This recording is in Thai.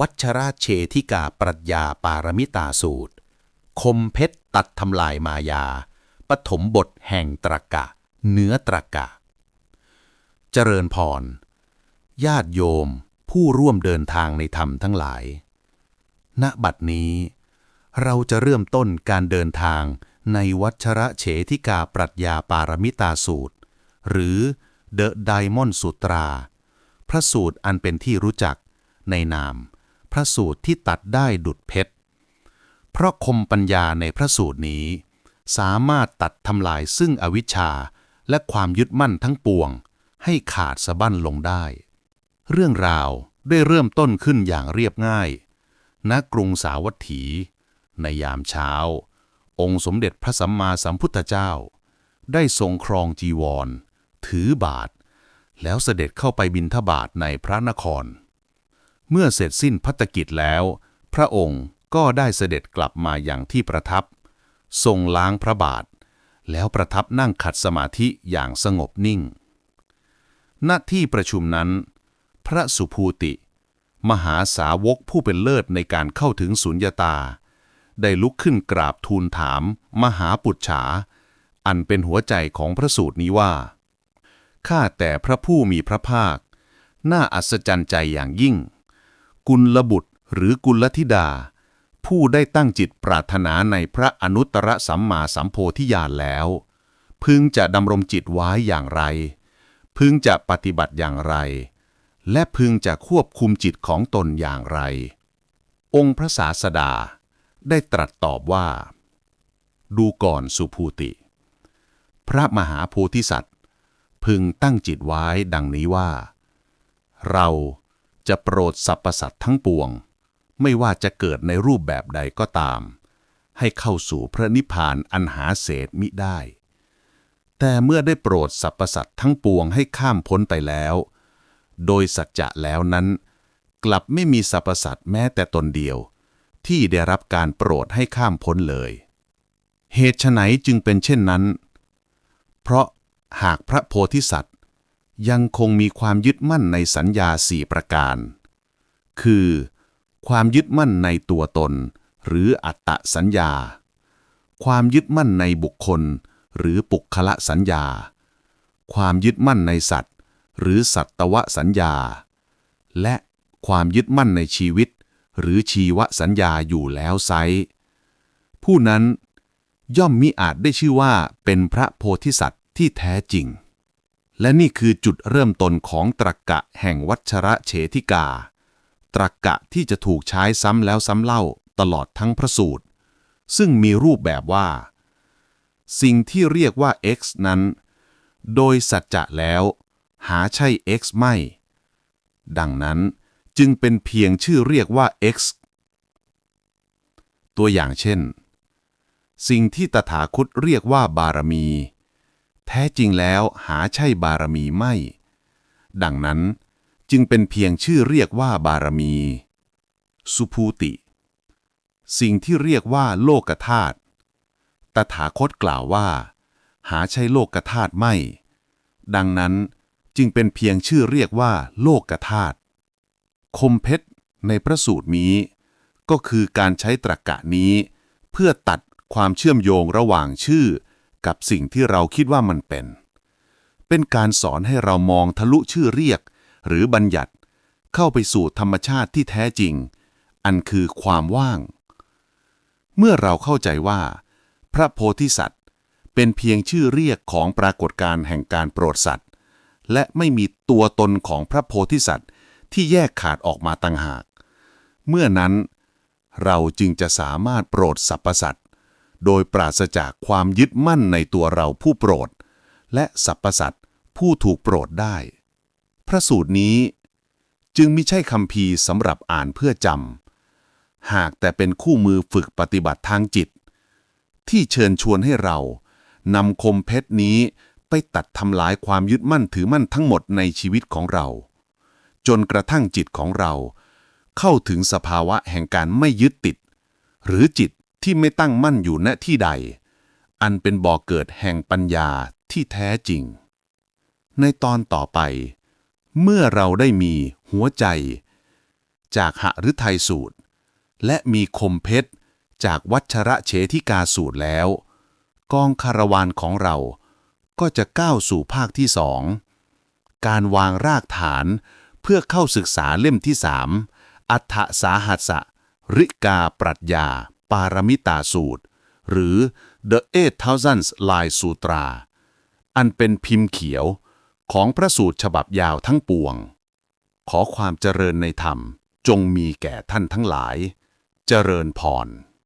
วัชราเชทิกาปรัชญาปารมิตาสูตร คมเพชรตัดทำลายมายา ปฐมบทแห่งตรกะ เนื้อตรกะ เจริญพร ญาติโยมผู้ร่วมเดินทางในธรรมทั้งหลาย ณ บัดนี้ เราจะเริ่มต้นการเดินทางในวัชระเฉทิกาปรัชญาปารมิตาสูตร หรือ The Diamond Sutra พระสูตรอันเป็นที่รู้จักในนาม พระสูตรที่ตัดได้ดุดเพชร เพราะคมปัญญาในพระสูตรนี้ สามารถตัดทำลายซึ่งอวิชชาและความยึดมั่นทั้งปวง ให้ขาดสะบั้นลงได้ เรื่องราวได้เริ่มต้นขึ้นอย่างเรียบง่าย ณ กรุงสาวัตถี ในยามเช้า องค์สมเด็จพระสัมมาสัมพุทธเจ้า ได้ทรงครองจีวร ถือบาท แล้วเสด็จเข้าไปบิณฑบาตในพระนคร เมื่อเสร็จสิ้นพัฒกิจแล้ว พระองค์ก็ได้เสด็จกลับมาอย่างที่ประทับ ทรงล้างพระบาท แล้วประทับนั่งขัดสมาธิอย่างสงบนิ่ง ณ ที่ประชุมนั้น พระสุภูติ มหาสาวกผู้เป็นเลิศในการเข้าถึงสุญญาตา ได้ลุกขึ้นกราบทูลถาม มหาปุจฉา อันเป็นหัวใจของพระสูตรนี้ว่า ข้าแต่พระผู้มีพระภาค น่าอัศจรรย์ใจอย่างยิ่ง กุลบุตรหรือกุลธิดา ผู้ได้ตั้งจิตปรารถนาในพระอนุตตรสัมมาสัมโพธิญาณแล้ว พึงจะดำรงจิตไว้อย่างไร พึงจะปฏิบัติอย่างไร และพึงจะควบคุมจิตของตนอย่างไร องค์พระศาสดาได้ตรัสตอบว่า ดูก่อนสุภูติ พระมหาโพธิสัตว์ พึงตั้งจิตไว้ดังนี้ว่า เรา จะโปรดสรรพสัตว์ทั้งปวง ไม่ว่าจะเกิดในรูปแบบใดก็ตาม ให้เข้าสู่พระนิพพานอันหาเศษมิได้ แต่เมื่อได้โปรดสรรพสัตว์ทั้งปวงให้ข้ามพ้นไปแล้ว โดยสัจจะแล้วนั้น กลับไม่มีสรรพสัตว์แม้แต่ตนเดียว ที่ได้รับการโปรดให้ข้ามพ้นเลย เหตุไฉนจึงเป็นเช่นนั้น เพราะหากพระโพธิสัตว์ ยังคงมีความยึดมั่นในสัญญาสี่ประการ คือ ความยึดมั่นในตัวตน หรืออัตตสัญญา ความยึดมั่นในบุคคล หรือปุคละสัญญา ความยึดมั่นในสัตว์ หรือสัตวสัญญา และความยึดมั่นในชีวิต หรือชีวสัญญาอยู่แล้วไซผู้นั้นย่อมมิอาจได้ชื่อว่าเป็นพระโพธิสัตว์ที่แท้จริง และนี่คือจุดเริ่มต้นของตรกกะแห่งวัชระเฉทิกา ตรกกะที่จะถูกใช้ซ้ำแล้วซ้ำเล่าตลอดทั้งพระสูตร ซึ่งมีรูปแบบว่า สิ่งที่เรียกว่า x นั้น โดยสัจจะแล้ว หาใช่ x ไม่ ดังนั้นจึงเป็นเพียงชื่อเรียกว่า x ตัวอย่างเช่น สิ่งที่ตถาคตเรียกว่าบารมี แท้จริงแล้วหาใช่บารมีไม่ ดังนั้นจึงเป็นเพียงชื่อเรียกว่าบารมี สุภูติ สิ่งที่เรียกว่าโลกธาตุตถาคตกล่าวว่า หาใช่โลกธาตุไม่ ดังนั้นจึงเป็นเพียงชื่อเรียกว่า โลกธาตุคมเพชรในพระสูตรนี้ ก็คือการใช้ตรรกะนี้ เพื่อตัดความเชื่อมโยงระหว่างชื่อ กับสิ่งที่เราคิดว่ามันเป็น เป็นการสอนให้เรามองทะลุชื่อเรียก หรือบัญญัติ เข้าไปสู่ธรรมชาติที่แท้จริง อันคือความว่าง เมื่อเราเข้าใจว่า พระโพธิสัตว์ เป็นเพียงชื่อเรียกของปรากฏการณ์แห่งการโปรดสัตว์ และไม่มีตัวตนของพระโพธิสัตว์ที่แยกขาดออกมาต่างหาก เมื่อนั้นเราจึงจะสามารถโปรดสรรพสัตว์ โดยปราศจากความยึดมั่นในตัวเราผู้โปรด และสรรพสัตว์ผู้ถูกโปรดได้ พระสูตรนี้จึงไม่ใช่คำพีสำหรับอ่านเพื่อจำ หากแต่เป็นคู่มือฝึกปฏิบัติทางจิต ที่เชิญชวนให้เรานำคมเพชรนี้ไปตัดทำลายความยึดมั่นถือมั่นทั้งหมดในชีวิตของเรา จนกระทั่งจิตของเรา เข้าถึงสภาวะแห่งการไม่ยึดติด หรือจิต ที่ไม่ตั้งมั่นอยู่ณที่ใด อันเป็นบ่อเกิดแห่งปัญญาที่แท้จริง ในตอนต่อไป เมื่อเราได้มีหัวใจ จากหฤทัยสูตร และมีคมเพชร จากวัชระเฉทิกาสูตรแล้ว กองคารวานของเราก็จะก้าวสู่ภาคที่สองการวางรากฐานเพื่อเข้าศึกษาเล่มที่สามอัฏฐสาหัสะริกาปรัชญา ปารมิตาสูตร หรือ The Eight Thousands Line Sutra อันเป็นพิมพ์เขียวของพระสูตรฉบับยาวทั้งปวง ขอความเจริญในธรรมจงมีแก่ท่านทั้งหลาย เจริญพร